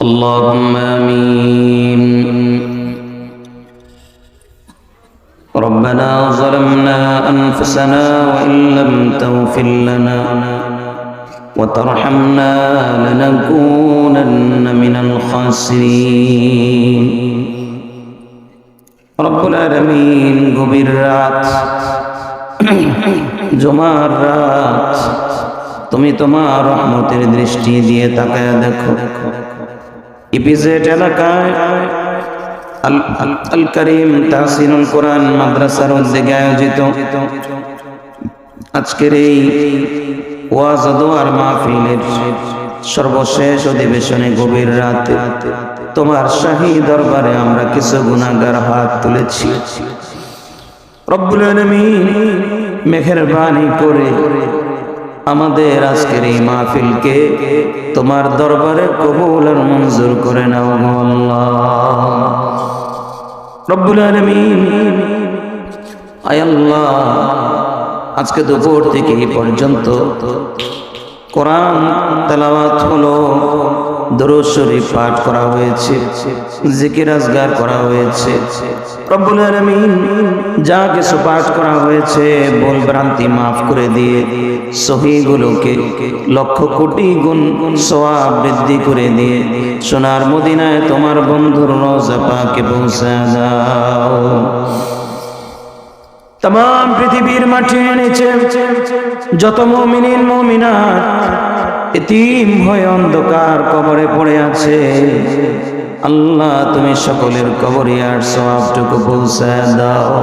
اللهم آمين ربنا ظلمنا أنفسنا وإن لم تغفر لنا وترحمنا لنكونن من الخاسرين رب العالمين গভীর রাত জমার রাত তুমি তোমার রহমতের দৃষ্টি দিয়ে তাকায় দেখো ইপিজেড এলাকায় আল করিম তাহসিনুল কোরআন মাদ্রাসার উদ্যোগে আয়োজিত আজকের এই দোয়ার মাহফিলের সর্বশেষ অধিবেশনে গভীর রাতে তোমার শাহী দরবারে আমরা কিছু গুণাগার হাত তুলেছি। রব্বুল আলামিন মেহেরবানি করে আমাদের আজকের এই মাহফিলকে তোমার দরবারে কবুল আর মঞ্জুর করে নাও রব্বুল আলামিন। আয় আল্লাহ, আজকে দুপুর থেকে এই পর্যন্ত কোরআন তেলাওয়াত হলো। দরুদ শরীফ পাঠ করা হয়েছে, জিকির আজগার করা হয়েছে। রব্বুল আলামিন যা কিছু পাঠ করা হয়েছে, ভুল ভ্রান্তি মাফ করে দিয়ে সহিগুলোকে লক্ষ কোটি গুণ সওয়াব বৃদ্ধি করে দিয়ে সোনার মদিনায় তোমার বন্ধুর রোজা পাকে পৌঁছে দাও। তাম, পৃথিবীর মাঠে এনেছে যত মমিনিন মমিনাত এতিম হয়ে অন্ধকার কবরে পড়ে আছে। আল্লাহ, তুমি সকলের কবরে আর সবটুকু পৌঁছায় দাও।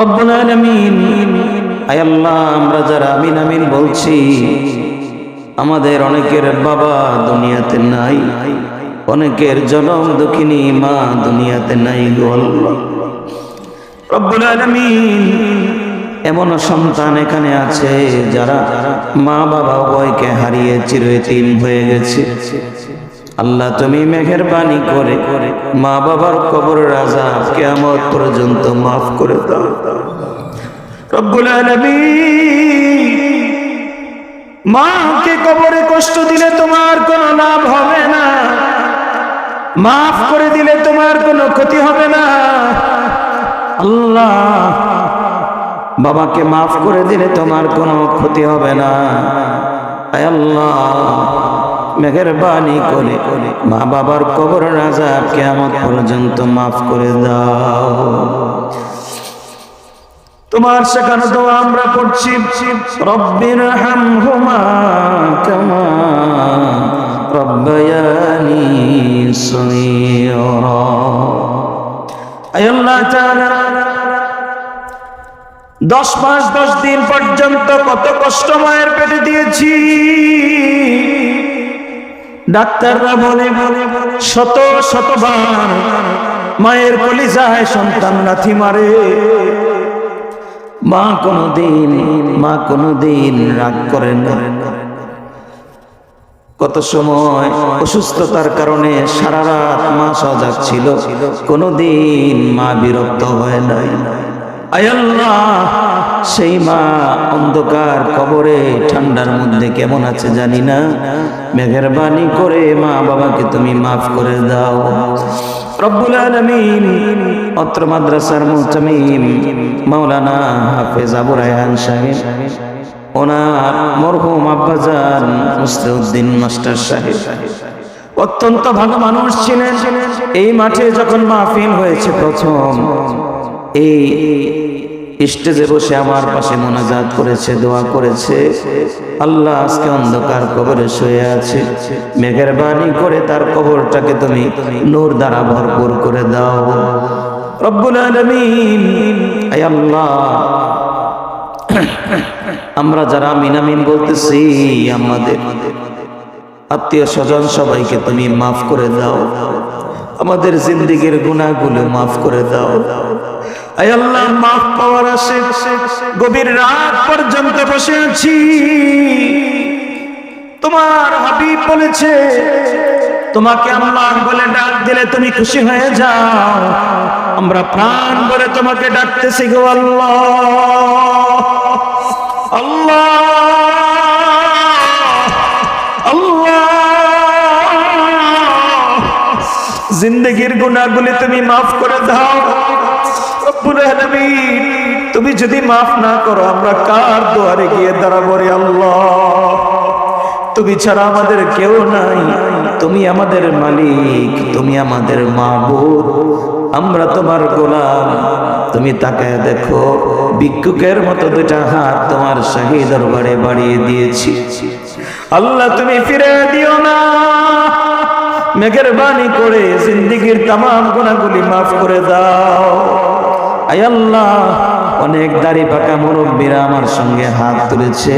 রব্বুল আলামিন আল্লাহ, আমরা যারা আমিন আমিন বলছি, আমাদের অনেকের বাবা দুনিয়াতে নাই, অনেকের জনম দুঃখিনী মা দুনিয়াতে নাই গো আল্লাহ। রব্বুল আলামিন এমন সন্তান এখানে আছে যারা মা বাবা উভয়কে হারিয়ে চিরয়তীম হয়ে গেছে। আল্লাহ তুমি মেহেরবানি করে করে মা বাবার কবর রাজা কেমন পর্যন্ত মাফ করে দাও। রব্বুল মাকে কবরে কষ্ট দিলে তোমার কোনো লাভ হবে না। মাফ করে দিলে তোমার কোনো ক্ষতি হবে না। আল্লাহ বাবাকে মাফ করে দিলে তোমার কোনো ক্ষতি হবে না। আল্লাহ, মেহরবানি করে মা বাবার কবর রাজা কেমন পর্যন্ত মাফ করে দাও। তোমার সেখানে তো আমরা পড়ছি, রব্বির হামহুমা কামা রব্বায়ানি আয় আল্লাহ তাআলা দশ মাস, দশ দিন পর্যন্ত কত কষ্ট মায়ের পেটে দিয়েছি। ডাক্তাররা বলে বলে শত, শতবার মায়ের কলিজায় সন্তান লাথি মারে। মা কোনো দিন মা কোনো দিন রাগ করেন কত সময় অসুস্থতার কারণে সারা রাত মা সজাগ ছিল, কোনোদিন মা বিরক্ত হয় নাই। আল্লাহ, সেই মা অন্ধকার কবরে, ঠান্ডার মধ্যে কেমন আছে জানি না। মেঘের বাণী করে মা বাবাকে তুমি মাফ করে দাও। রব্বুল আলামিন, অত্র মাদ্রাসার মুহতামিম মাওলানা হাফেজ আবু রায়হান সাহেব, ওনার মরহুম আব্বাজান মুস্তাউদ্দিন মাস্টার সাহেব। অত্যন্ত ভালো মানুষ ছিলেন। এই মাঠে যখন মাহফিল হয়েছে প্রথম এই স্টেজে বসে আমার পাশে মোনাজাত করেছে, দোয়া করেছে। আল্লাহ আজকে অন্ধকার কবরে শুয়ে আছে। মেঘের বাণী করে তার কবরটাকে তুমি নূর দ্বারা ভরপুর করে দাও। রব্বুল আলামিন আল্লাহ। আমরা যারা মিনামিন বলতেছি, আমাদের আত্মীয় স্বজন সবাইকে তুমি মাফ করে দাও। আমাদের জিন্দিগির গুণাগুলো মাফ করে দাও। আল্লাহ, মাফ পাওয়ার আসে। গভীর রাত পর্যন্ত বসে আছি। তোমার হাবিব বলেছে, তোমাকে আল্লাহ বলে ডাক দিলে তুমি খুশি হয়ে যাও। আমরা প্রাণ বলে তোমাকে ডাকতেছি গো আল্লাহ। আল্লাহ জিন্দগির গুণাগুলি তুমি মাফ করে দাও। তুমি যদি মাফ না করো, আমরা কার দুয়ারে গিয়ে দাঁড়াবো রে আল্লাহ? তুমি ছাড়া আমাদের কেউ নাই, তুমি আমাদের মালিক, তুমি আমাদের মাবুদ। আমরা তোমার গোলাম, তুমি তাকায় দেখো, ভিক্ষুকের মতো দুটা হাত তোমার শাহী দরবারে বাড়িয়ে দিয়েছি। আল্লাহ, তুমি ফিরে দিও না। মেঘের বাণী করে জিন্দিগির তাম গুণাগুলি মাফ করে দাও। আল্লাহ, অনেক দাড়ি পাকা মুরব্বীরা আমার সঙ্গে হাত তুলেছে।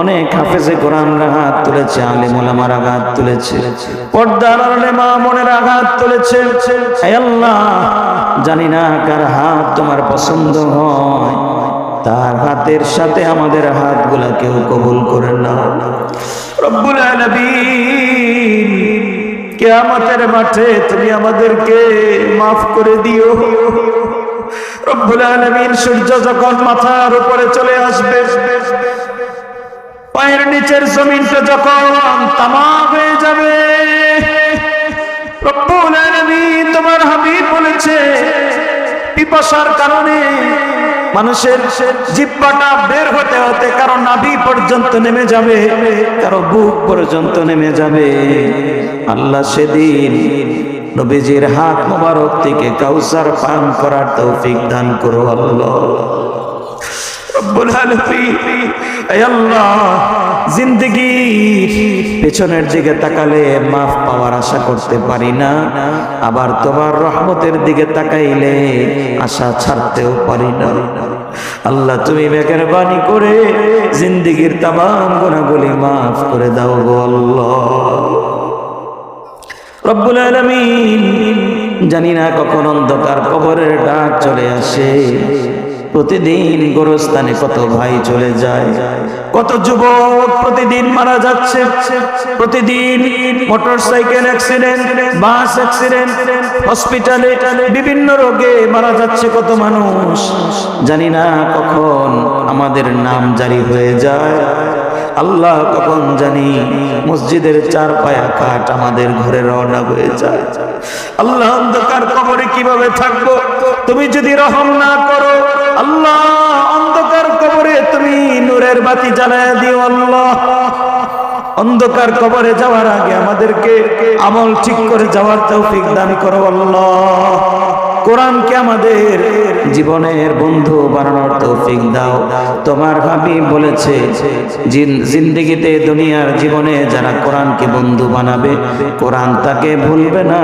অনেক হাফেজে কোরআনরা হাত তুলেছে, আলেম ওলামারা হাত তুলেছে। পর্দার আড়ালে মা মনের আঘাত তুলেছে। আল্লাহ, জানি না কার হাত তোমার পছন্দ হয়। তার হাতের সাথে আমাদের হাতগুলা কেউ কবুল করে না। রব্বুল আলামিন, কিয়ামতের মাঠে তুমি আমাদেরকে মাফ করে দিও। রব্বুল সূর্য যখন মাথার উপরে চলে আসবে, পায়ের নিচের জমিনটা যখন তামাম হয়ে যাবে, রব্বুল তোমার হাবিব বলেছে, পিপাসার কারণে মানুষের জিব্বাটা বের হতে হতে কারও নাভি পর্যন্ত নেমে যাবে, কারও বুক পর্যন্ত নেমে যাবে। আল্লাহ সেদিন নবীজির হাত মোবারক থেকে কাউসার পান করার তৌফিক দান করো আল্লাহ। রব্বুল আলামিন ay আল্লাহ জিন্দগি পেছনের দিকে তাকালে মাফ পাওয়ার আশা করতে পারি না, আবার তোমার রহমতের দিকে তাকাইলে আশা ছাড়তেও পারি না। আল্লাহ, তুমি মেঘের বাণী করে জিন্দগির তাম গুণাগুলি মাফ করে দাও গো আল্লাহ। রব্বুল আলামিন জানি না কখন অন্ধকার কবরের ডাক চলে আসে। প্রতিদিন গোরস্থানে কত ভাই চলে যায়। কত যুবক প্রতিদিন মারা যাচ্ছে। প্রতিদিন motorcycle accident, bus accident, হসপিটালে বিভিন্ন রোগে মারা যাচ্ছে কত মানুষ। জানি না কখন আমাদের নাম জারি হয়ে যায়। আল্লাহ কখন জানি মসজিদের চার পায়া কাঠ আমাদের ঘরে রওনা হয়ে যায়। আল্লাহ অন্ধকার কবরে কীভাবে থাকব? তুমি যদি রহম না করো, আল্লাহ অন্ধকার কবরে তুমি নূরের বাতি জ্বালায় দিও আল্লাহ। অন্ধকার কবরে যাওয়ার আগে আমাদেরকে আমল ঠিক করে যাওয়ার তৌফিক দান করো আল্লাহ। কোরআনকে আমাদের জীবনের বন্ধু বানানোর তৌফিক দাও। তোমার হাবিব বলেছে, জিন- জিন্দেগিতে দুনিয়ার জীবনে যারা কোরআনকে বন্ধু বানাবে, কোরআন তাকে ভুলবে না।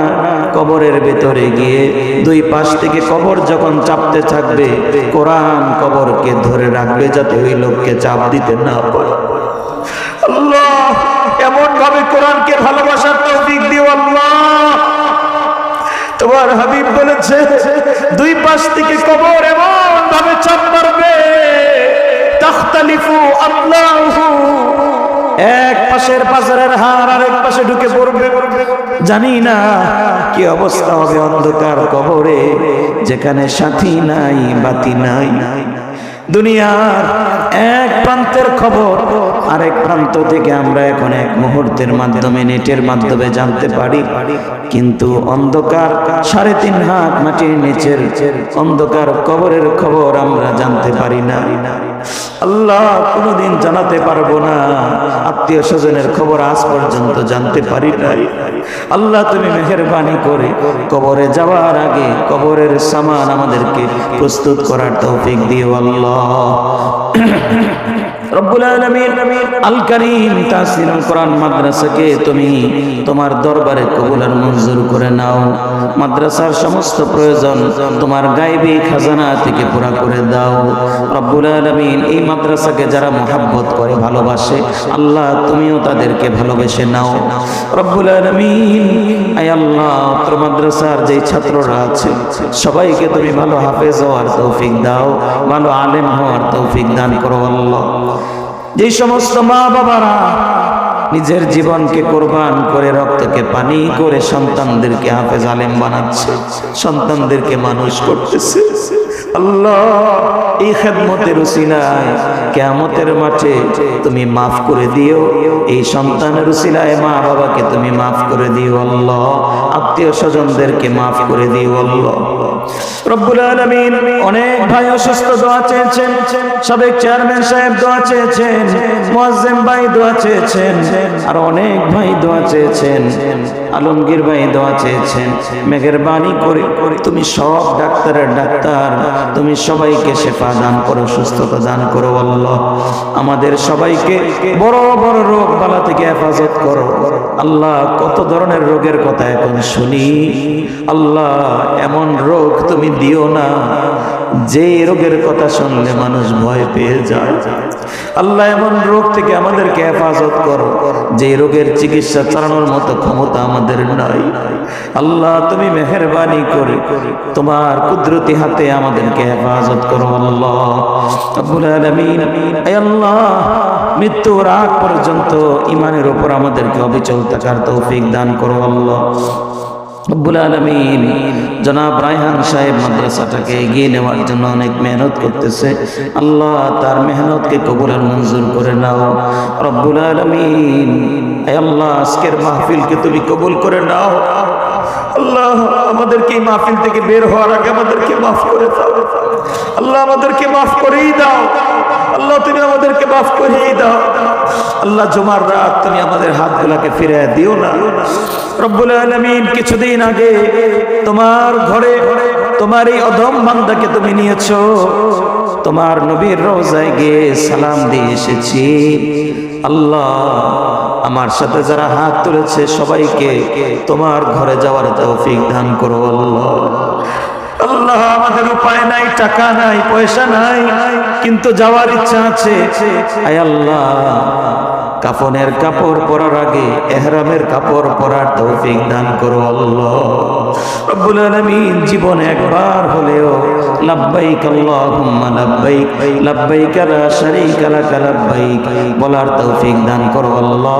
কবরের ভেতরে গিয়ে দুই পাশ থেকে কবর যখন চাপতে থাকবে, কোরআন কবরকে ধরে রাখবে যাতে ওই লোককে চাপ দিতে না পারে। আল্লাহ এমন ভাবে কোরআনকে ভালোবাসার তোমার হাবিব বলেছে, দুই পাশ থেকে কবর এমন ভাবে চাপ মারবে, তাখতালিফু আল্লাহু এক পাশের পাশের হার আরেক পাশে ঢুকে পড়বে। জানি না কি অবস্থা হবে অন্ধকার কবরে, যেখানে সাথী নাই, বাতি নাই নাই। দুনিয়ার এক প্রান্তের খবর, আরেক প্রান্ত থেকে আমরা এখন এক মুহূর্তের মাধ্যমে নেটের মাধ্যমে জানতে পারি। কিন্তু অন্ধকার সাড়ে তিন হাত মাটির নিচের অন্ধকার কবরের খবর আমরা জানতে পারি না। আল্লাহ কোনোদিন জানাতে পারব না। আত্মীয় স্বজনের খবর আজ পর্যন্ত জানতে পারি নাই। আল্লাহ, তুমি মেহরবানি করে কবরে যাওয়ার আগে কবরের সামান আমাদেরকে প্রস্তুত করার তৌফিক দিও আল্লাহ। রব্বুল আলামিন, আল কারীম তাসির কোরআন মাদ্রাসাকে তুমি তোমার দরবারে কবুল আর মঞ্জুর করে নাও। মাদ্রাসার সমস্ত প্রয়োজন তোমার গায়বী খাজানা থেকে পুরা করে দাও। রব্বুল আলামিন এই মাদ্রাসাকে যারা মোহাব্বত করে, ভালোবাসে, আল্লাহ তুমিও তাদেরকে ভালোবেসে নাও। রব্বুল আলামিন, আয় আল্লাহ মাদ্রাসার যে ছাত্ররা আছে, সবাইকে তুমি ভালো হাফেজ হওয়ার তৌফিক দাও, ভালো আলেম হওয়ার তৌফিক দান করো আল্লাহ। যে সমস্ত মা বাবারা নিজের জীবনকে কোরবান করে, রক্তকে পানি করে সন্তানদেরকে হাফেজ আলেম বানাচ্ছে, সন্তানদেরকে মানুষ করতেছে। আল্লাহ তুমি মাফ করে দিও, এই সন্তানের মা বাবাকে তুমি মাফ করে আত্মীয় স্বজনদেরকে মাফ করে দিও আল্লাহ। চেয়ারম্যান সাহেব অনেক ভাই দোয়া আলমগীর ভাই দোয়া চেয়েছেন মেঘের বাণী করে তুমি সব ডাক্তারের ডাক্তার, তুমি সবাইকে শেফা দান করো, সুস্থতা দান করো, আল্লাহ। আমাদের সবাইকে বড় বড় রোগ বালা থেকে হেফাজত করো। আল্লাহ, কত ধরনের রোগের কথা এখন শুনি। আল্লাহ, এমন রোগ তুমি দিও না। যে রোগের কথা শুনলে মানুষ ভয় পেয়ে যায়। আল্লাহ এমন রোগ থেকে আমাদেরকে হেফাজত করো। যে রোগের চিকিৎসা চালানোর মতো ক্ষমতা আমাদের নাই। আল্লাহ, তুমি মেহরবানি করে তোমার কুদরতি হাতে আমাদেরকে হেফাজত করো আল্লাহ। আল্লাহ, মৃত্যুর আগ পর্যন্ত ইমানের উপর আমাদেরকে অবিচল থাকার তৌফিক দান করো আল্লাহ। রব্বুল আলমিন। জনাব রায়হান সাহেব মাদ্রাসাটাকে এগিয়ে নেওয়ার জন্য অনেক মেহনত করতেছে। আল্লাহ তার মেহনতকে কবুলের মঞ্জুর করে নাও। রব্বুল আলমিন। আল্লাহ, আজকের মাহফিলকে তুমি কবুল করে নাও। আল্লাহ, আমাদেরকে মাহফিল থেকে বের হওয়ার আগে আমাদেরকে মাফ করে দাও। আল্লাহ, আমাদেরকে মাফ করেই দাও। আল্লাহ, তুমি আমাদেরকে মাফ করেই দাও। আল্লাহ, জুমার রাত তুমি আমাদের হাতগুলাকে ফিরে দিও না। রব্বুল আলমিন, কিছুদিন আগে তোমার ঘরে, তোমার এই অধম বান্দাকে তুমি নিয়েছো। তোমার নবীর রোজায় গিয়ে সালাম দিয়ে এসেছি। আল্লাহ, আমার সাথে যারা হাত তুলেছে সবাইকে তোমার ঘরে যাওয়ার তৌফিক দান করো আল্লাহ। আল্লাহ, আমাদের উপায় নাই, টাকা নাই, পয়সা নাই, কিন্তু যাওয়ার ইচ্ছা আছে। আয় আল্লাহ কাফনের কাপড় পরার আগে এহরামের কাপড় পরার তৌফিক দান করো আল্লাহ। রব্বুল আলামিন জীবন একবার হলেও লাব্বাইক আল্লাহুম্মা লাব্বাইক লাব্বাইক লা শারীকা লাক, লাব্বাইক বলার তৌফিক দান করো আল্লাহ।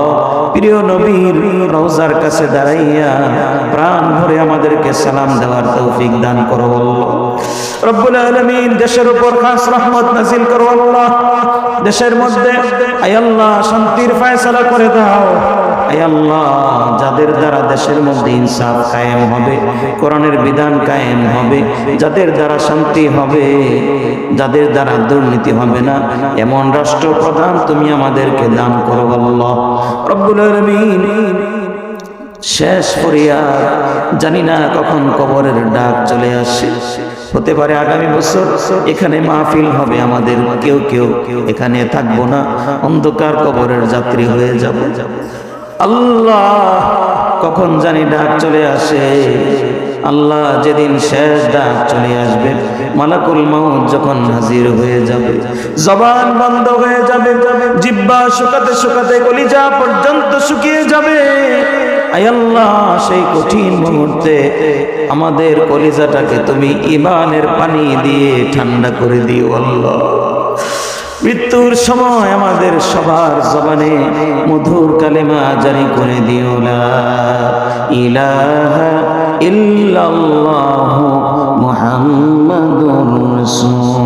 প্রিয় নবীর রওজার কাছে দাঁড়াইয়া প্রাণ ভরে আমাদেরকে সালাম দেওয়ার তৌফিক দান করো আল্লাহ। রব্বুল আলামিন দেশের উপর খাস রহমত নাজিল করো আল্লাহ। দেশের মধ্যে, আয় আল্লাহ, শান্তির ফয়সালা করে দাও। আল্লাহ, যাদের দ্বারা দেশের মধ্যে ইনসাফ কায়েম হবে, কোরআনের বিধান কায়েম হবে, যাদের দ্বারা শান্তি হবে, যাদের দ্বারা দুর্নীতি হবে না, এমন রাষ্ট্রপ্রধান তুমি আমাদেরকে দান করো আল্লাহ। রব্বুল আলামিন শেষ ফরিয়াদ, জানি না কখন কবরের ডাক চলে আসে। হতে পারে আগামী বছর। এখানে মাহফিল হবে আমাদের। কেউ কেউ এখানে থাকব না। অন্ধকার কবরের যাত্রী হয়ে যাব। আল্লাহ কখন জানি ডাক চলে আসে। আল্লাহ যেদিন শেষ ডাক চলে আসবে। মালাকুল মাউত যখন হাজির হয়ে যাবে। জবান বন্ধ হয়ে যাবে। জিব্বা শুকাতে শুকাতে কলিজা পর্যন্ত শুকিয়ে যাবে আয় আল্লাহ, সেই কঠিন মুহূর্তে আমাদের কলিজাটাকে তুমি ইমানের পানি দিয়ে ঠান্ডা করে দিও আল্লাহ। মৃত্যুর সময় আমাদের সবার জবানে মধুর কালেমা জারি করে দিও ইলাহা ইল্লাল্লাহু মুহাম্মাদুর রাসূল।